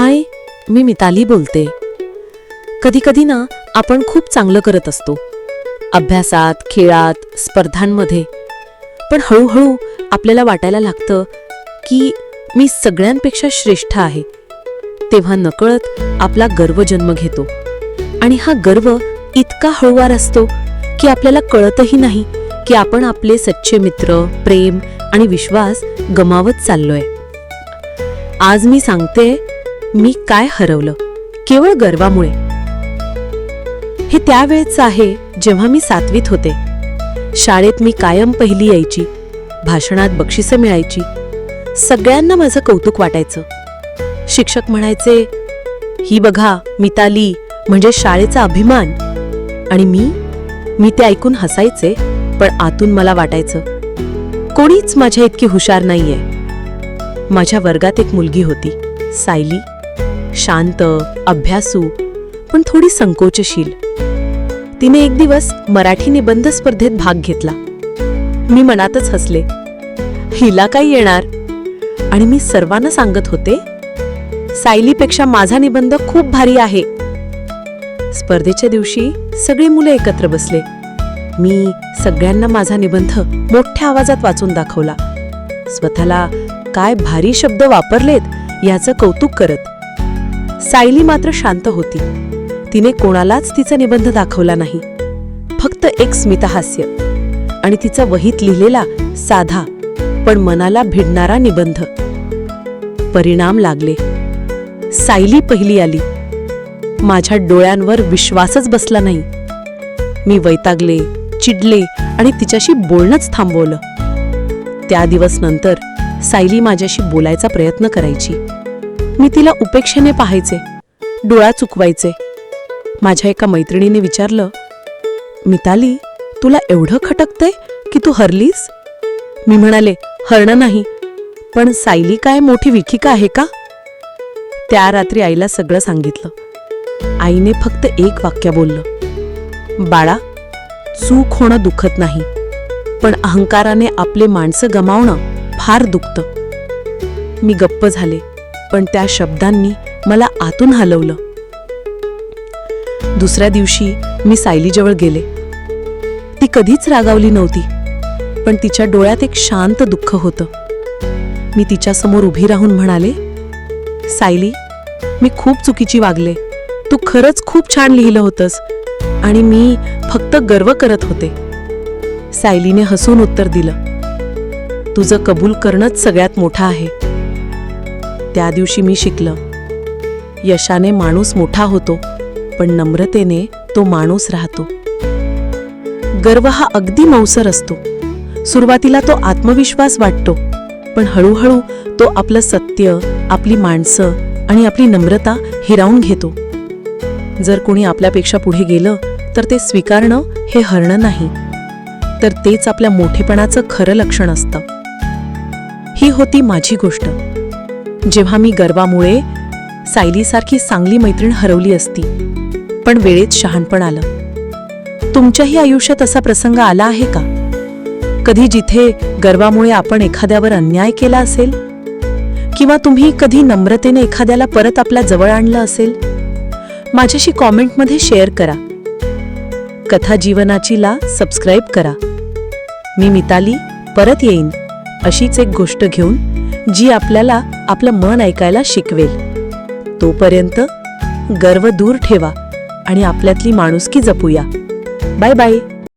हाय मी मिताली बोलते. कधी कधी ना आपण खूप चांगलं करत असतो. अभ्यासात खेळात स्पर्धांमध्ये. पण हळूहळू आपल्याला वाटायला लागतं की मी सगळ्यांपेक्षा श्रेष्ठ आहे. तेव्हा नकळत आपला गर्व जन्म घेतो. आणि हा गर्व इतका हळूवार असतो की आपल्याला कळतही नाही की आपण आपले सच्चे मित्र प्रेम आणि विश्वास गमावत चाललोय. आज मी सांगते मी काय हरवलं? केवळ गर्वामुळे. हे त्यावेळेचं आहे जेव्हा मी सातवीत होते. शाळेत मी कायम पहिली यायची. भाषणात बक्षिसं मिळायची. सगळ्यांना माझं कौतुक वाटायचं. शिक्षक म्हणायचे ही बघा मिताली म्हणजे शाळेचा अभिमान. आणि मी मी ते ऐकून हसायचे पण आतून मला वाटायचं कोणीच माझ्या इतकी हुशार नाहीये. माझ्या वर्गात एक मुलगी होती सायली. शांत अभ्यासू पण थोडी संकोचशील. तिने एक दिवस मराठी निबंध स्पर्धेत भाग घेतला. मी मनातच हसले. हिला काय येणार? आणि मी सर्वांना सांगत होते सायलीपेक्षा माझा निबंध खूप भारी आहे. स्पर्धेच्या दिवशी सगळी मुलं एकत्र बसले. मी सगळ्यांना माझा निबंध मोठ्या आवाजात वाचून दाखवला. स्वतःला काय भारी शब्द वापरलेत याचं कौतुक करत. सायली मात्र शांत होती. तिने कोणालाच तिचा निबंध दाखवला नाही. फक्त एक स्मितहास्य आणि तिचा वहीत लिहिलेला साधा पण मनाला भिडणारा निबंध. परिणाम लागले. सायली पहिली आली. माझ्या डोळ्यांवर विश्वासच बसला नाही. मी वैतागले चिडले आणि तिच्याशी बोलणंच थांबवलं. त्या दिवस नंतर सायली माझ्याशी बोलायचा प्रयत्न करायची. मी तिला उपेक्षेने पाहायचे. डोळा चुकवायचे. माझ्या एका मैत्रिणीने विचारलं मिताली तुला एवढं खटकतंय की तू हरलीस? मी म्हणाले हरणं नाही पण सायली काय मोठी विखिका आहे का? त्या रात्री आईला सगळं सांगितलं. आईने फक्त एक वाक्य बोललं बाळा चूक होणं दुखत नाही पण अहंकाराने आपले माणसं गमावणं फार दुखतं. मी गप्प झाले. पण त्या शब्दांनी मला आतून हलवलं. दुसऱ्या दिवशी मी सायलीजवळ गेले. ती कधीच रागावली नव्हती पण तिच्या डोळ्यात एक शांत दुःख होतं. मी तिच्यासमोर उभी राहून म्हणाले सायली मी खूप चुकीची वागले. तू खरंच खूप छान लिहिलं होतंस आणि मी फक्त गर्व करत होते. सायलीने हसून उत्तर दिलं तुझं कबूल करणंच सगळ्यात मोठं आहे. त्या दिवशी मी शिकलं. यशाने माणूस मोठा होतो पण नम्रतेने तो माणूस राहतो. गर्व हा अगदी मौसर असतो. सुरुवातीला तो आत्मविश्वास वाटतो पण हळूहळू तो आपलं सत्य आपली माणसं आणि आपली नम्रता हिरावून घेतो. जर कोणी आपल्यापेक्षा पुढे गेलं तर ते स्वीकारणं हे हरणं नाही. तर तेच आपल्या मोठेपणाचं खरं लक्षण असतं. ही होती माझी गोष्ट. जेव्हा मी गर्वामुळे सायलीसारखी चांगली मैत्रीण हरवली असती पण वेळेत शहाणपण आलं. तुमच्याही आयुष्यात असा प्रसंग आला आहे का? कधी जिथे गर्वामुळे आपण एखाद्यावर अन्याय केला असेल? किंवा तुम्ही कधी नम्रतेने एखाद्याला परत आपल्या जवळ आणलं असेल? माझ्याशी कॉमेंटमध्ये शेअर करा. कथा जीवनाची ला सबस्क्राईब करा. मी मिताली परत येईन अशीच एक गोष्ट घेऊन जी आपल्याला आपलं मन ऐकायला शिकवेल. तोपर्यंत गर्व दूर ठेवा आणि आपल्यातली माणुसकी जपूया. Bye bye.